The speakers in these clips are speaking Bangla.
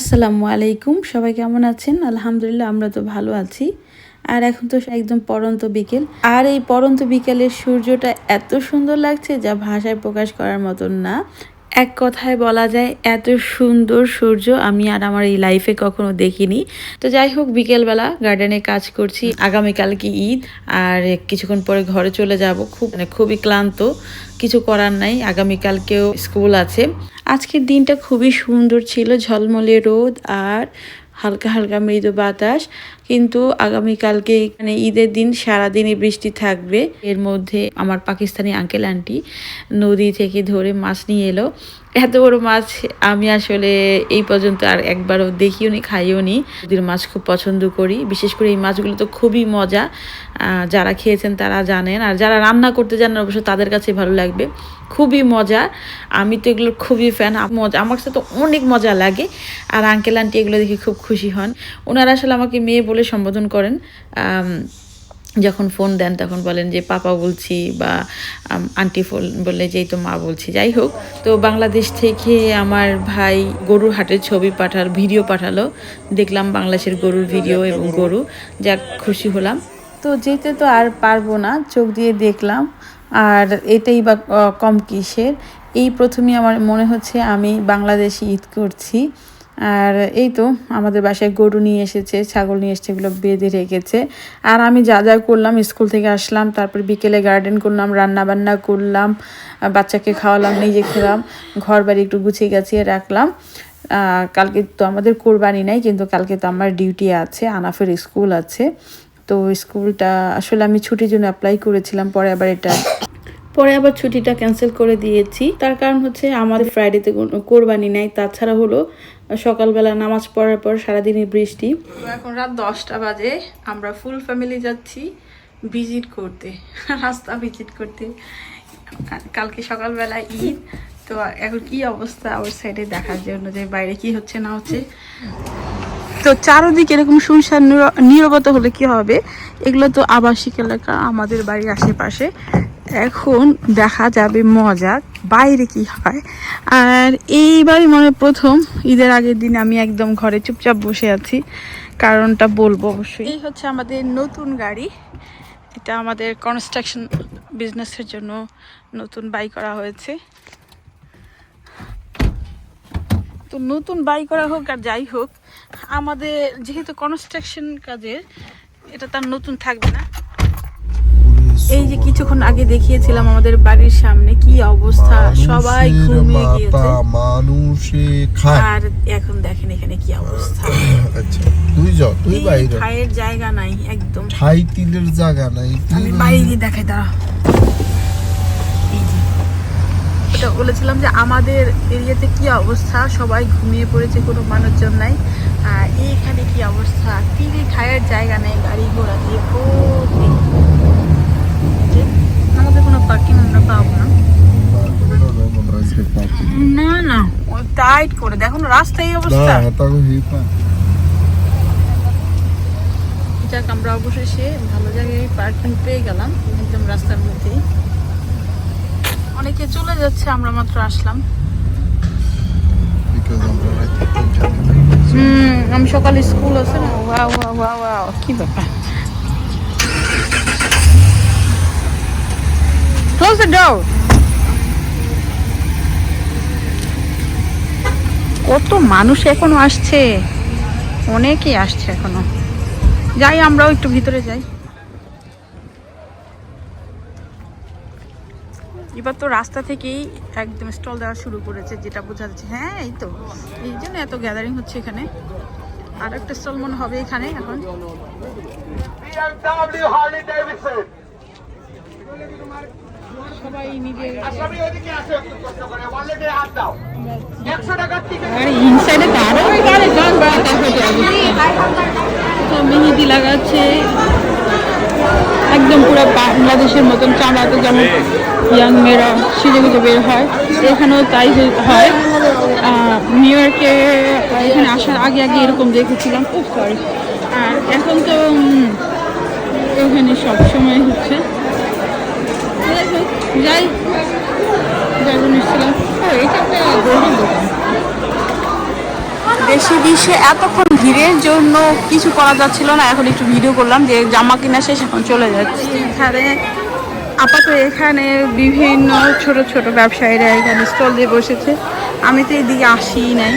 আসসালামু আলাইকুম, সবাই কেমন আছেন? আলহামদুলিল্লাহ আমরা তো ভালো আছি। আর এখন তো একদম পরন্ত বিকেল। আর এই পরন্ত বিকেলের সূর্যটা এত সুন্দর লাগছে যা ভাষায় প্রকাশ করার মতন না। এক কথায় বলা যায়, এত সুন্দর সূর্য আমি আর আমার এই লাইফে কখনো দেখিনি। তো যাই হোক, বিকেলবেলা গার্ডেনে কাজ করছি, আগামীকালকে ঈদ। আর কিছুক্ষণ পরে ঘরে চলে যাব। খুব মানে খুবই ক্লান্ত। কিছু করার নাই, আগামীকালকেও স্কুল আছে। আজকের দিনটা খুবই সুন্দর ছিল, ঝলমলে রোদ আর হালকা হালকা মৃদু বাতাস। কিন্তু আগামীকালকে মানে ঈদের দিন সারাদিনই বৃষ্টি থাকবে। এর মধ্যে আমার পাকিস্তানি আঙ্কেল আন্টি নদী থেকে ধরে মাছ নিয়ে এলো। এত বড় মাছ আমি আসলে এই পর্যন্ত আর একবারও দেখিও নি খাইও নি নদীর মাছ খুব পছন্দ করি। বিশেষ করে এই মাছগুলো তো খুবই মজা। যারা খেয়েছেন তারা জানেন। আর যারা রান্না করতে জানেন অবশ্য তাদের কাছে ভালো লাগবে। খুবই মজা। আমি তো এগুলোর খুবই ফ্যান মজা, আমার কাছে তো অনেক মজা লাগে। আর আঙ্কেল আন্টি এগুলো দেখে খুব খুশি হন। ওনারা আসলে আমাকে মেয়ে বলে সম্বোধন করেন যখন ফোন দেন তখন বলেন যে, পাপা বলছি বা আন্টি ফোন বললে যেই তো মা বলছি। যাই হোক, তো বাংলাদেশ থেকে আমার ভাই গরুর হাটের ছবি পাঠার ভিডিও পাঠালো। দেখলাম বাংলাদেশের গরুর ভিডিও এবং গরু, যাক, খুশি হলাম। তো যেতে তো আর পারব না, চোখ দিয়ে দেখলাম। আর এটাই বা কম কিসের? এই প্রথমে আমার মনে হচ্ছে আমি বাংলাদেশে ঈদ করছি। আর এই তো আমাদের বাসায় গরু নিয়ে এসেছে, ছাগল নিয়ে এসেছে, এগুলো বেঁধে রেখেছে। আর আমি যা যা করলাম, স্কুল থেকে আসলাম, তারপর বিকেলে গার্ডেন করলাম, রান্না বান্না করলাম বাচ্চাকে খাওয়ালাম, নিজে খেলাম ঘর বাড়ি একটু গুছিয়ে গাছিয়ে রাখলাম। কালকে তো আমাদের কোরবানি নাই, কিন্তু কালকে তো আমার ডিউটি আছে, আনাফের স্কুল আছে। তো স্কুলটা আসলে আমি ছুটির জন্য অ্যাপ্লাই করেছিলাম, পরে আবার এটা পরে আবার ছুটিটা ক্যান্সেল করে দিয়েছি। তার কারণ হচ্ছে আমাদের ফ্রাইডেতে কোরবানি নাই, তাছাড়া হলো সকালবেলা নামাজ পড়ার পর সারাদিনই বৃষ্টি। এখন রাত দশটা বাজে, আমরা ফুল ফ্যামিলি যাচ্ছি ভিজিট করতে, রাস্তা ভিজিট করতে। কালকে সকালবেলা ঈদ, তো এখন কি অবস্থা ওর সাইডে দেখার জন্য যে বাইরে কি হচ্ছে না হচ্ছে? তো চারোদিকে এরকম শুনশান নীর- নীরবতা হলে কি হবে? এগুলো তো আবাসিক এলাকা, আমাদের বাড়ির আশেপাশে। এখন দেখা যাবে মজা, বাইরে কি হয়? আর এইবারই মনে প্রথম, ঈদের আগের দিন আমি একদম ঘরে চুপচাপ বসে আছি, কারণটা বলব অবশ্যই। এই হচ্ছে আমাদের নতুন গাড়ি। এটা আমাদের কনস্ট্রাকশন বিজনেসের জন্য নতুন বাই করা হয়েছে। তো নতুন বাই করা হোক আর যাই হোক, আমাদের যেহেতু কনস্ট্রাকশন কাজের, এটা তার নতুন থাকবে না। এই যে কিছুক্ষণ আগে দেখিয়েছিলাম আমাদের বাড়ির সামনে কি অবস্থা? সবাই ঘুমিয়ে গিয়েছে। মানুষে খায়। আর এখন দেখেন এখানে কি অবস্থা। আচ্ছা তুই যা তুই বাইরে। খায়ের জায়গা নাই একদম। ঠাই তিলের জায়গা নাই আমি বাইরে। দেখাই দাঁড়া। এটা বলেছিলাম যে আমাদের এরিয়াতে কি অবস্থা? সবাই ঘুমিয়ে পড়েছে কোনো মানুষজন নাই। আর এইখানে কি অবস্থা? টিভি খায়ের জায়গা নেই গাড়ি ঘোড়া দিয়ে ভর্তি। এই যে, আমাদের কোনো পার্কিং আমরা পাবো না না না টাইট করে দেখো না রাস্তা এই অবস্থা। যাক আমরা অবশেষে ভালো জায়গায় পার্কিং পেয়ে গেলাম একদম রাস্তার মধ্যেই। অনেকে চলে যাচ্ছে আমরা মাত্র আসলাম। হুম আমি সকালে স্কুল আছে না ওয়া ওয়া ওয়া ওয়া কি ব্যাপার? ক্লোজ দ্য ডোর কত মানুষ এখনও আসছে। অনেকেই আসছে এখনও। যাই, আমরাও একটু ভিতরে যাই। এবার তো রাস্তা থেকেই একদম স্টল দেওয়া শুরু করেছে, যেটা বোঝা যাচ্ছে। হ্যাঁ এই তো। এই জন্য এত গ্যাদারিং হচ্ছে এখানে। আর একটা স্টল মনে হবে এখানে এখন. মেহেদি লাগাচ্ছে। একদম পুরো বাংলাদেশের মতন চামড়াতে যেমন ইয়াং মেয়েরা সিজে গুজে বের হয়। এখানেও তাই হয়। নিউ ইয়র্কে এখানে আসার আগে আগে এরকম দেখেছিলাম। খুব সরি আর এখন তো এখানে সবসময় হচ্ছে। যাই যাই যাই জন্য এসেছিলাম এটা একটা গোল্ডেন দোকান। দেশে বিশ্বে এতক্ষণ ভিড়ের জন্য কিছু করা যাচ্ছিল না এখন একটু ভিডিও করলাম যে জামা কিনা শেষ এখন চলে যাচ্ছে। এখানে আপাতত এখানে বিভিন্ন ছোট ছোট ব্যবসায়ীরা এখানে স্টল দিয়ে বসেছে। আমি তো এদিকে আসি নাই।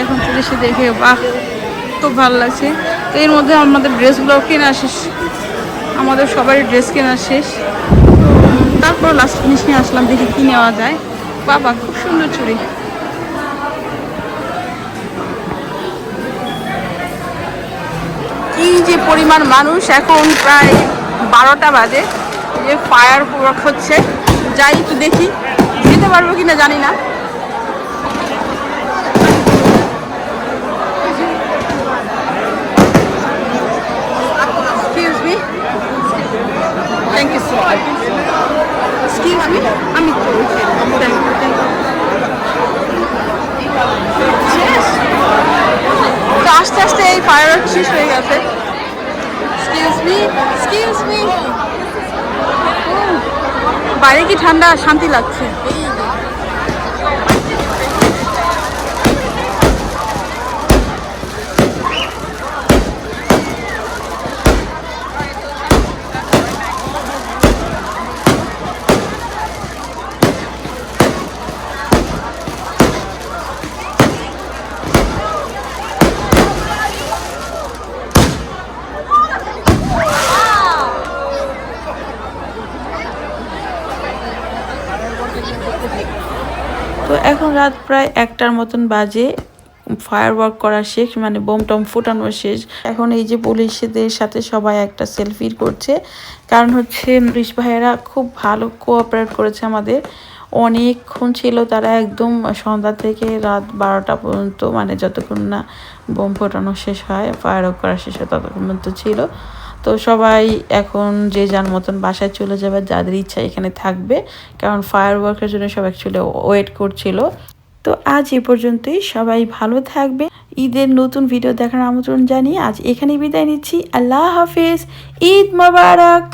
এখন চলে এসে দেখে বাহ খুব ভালো লাগছে। তো এর মধ্যে আমাদের ড্রেসগুলো কেনা শেষ। আমাদের সবারই ড্রেস কেনা শেষ। তারপর লাস্ট জিনিস নিয়ে আসলাম, দেখি কি নেওয়া যায়। বাবা, খুব সুন্দর চুড়ি। কি যে পরিমাণ মানুষ, এখন প্রায় বারোটা বাজে। যে ফায়ার হচ্ছে। যাই একটু দেখি, যেতে পারব কিনা জানি না। ফায়ার শেষ হয়ে গেছে। বাইরে কি ঠান্ডা শান্তি লাগছে? তো এখন রাত প্রায় একটার মতন বাজে। ফায়ার ওয়ার্ক করা শেষ মানে বোম টম ফুটানো শেষ। এখন এই যে পুলিশদের সাথে সবাই একটা সেলফি করছে। কারণ হচ্ছে পুলিশ ভাইয়েরা খুব ভালো কোঅপারেট করেছে আমাদের। অনেকক্ষণ ছিল তারা একদম সন্ধ্যা থেকে রাত বারোটা পর্যন্ত মানে যতক্ষণ না বোম ফোটানো শেষ হয়, ফায়ার ওয়ার্ক করা শেষ হয় ততক্ষণ পর্যন্ত ছিল। তো সবাই এখন যে যার মতন বাসায় চলে যাবে, যাদের ইচ্ছা এখানে থাকবে। কারণ ফায়ার ওয়ার্কের জন্য সব অ্যাকচুয়ালি ওয়েট করছিল। তো আজ এ পর্যন্তই, সবাই ভালো থাকবে। ঈদের নতুন ভিডিও দেখার আমন্ত্রণ জানিয়ে আজ এখানে বিদায় নিচ্ছি। আল্লাহ হাফিজ, ঈদ মোবারক!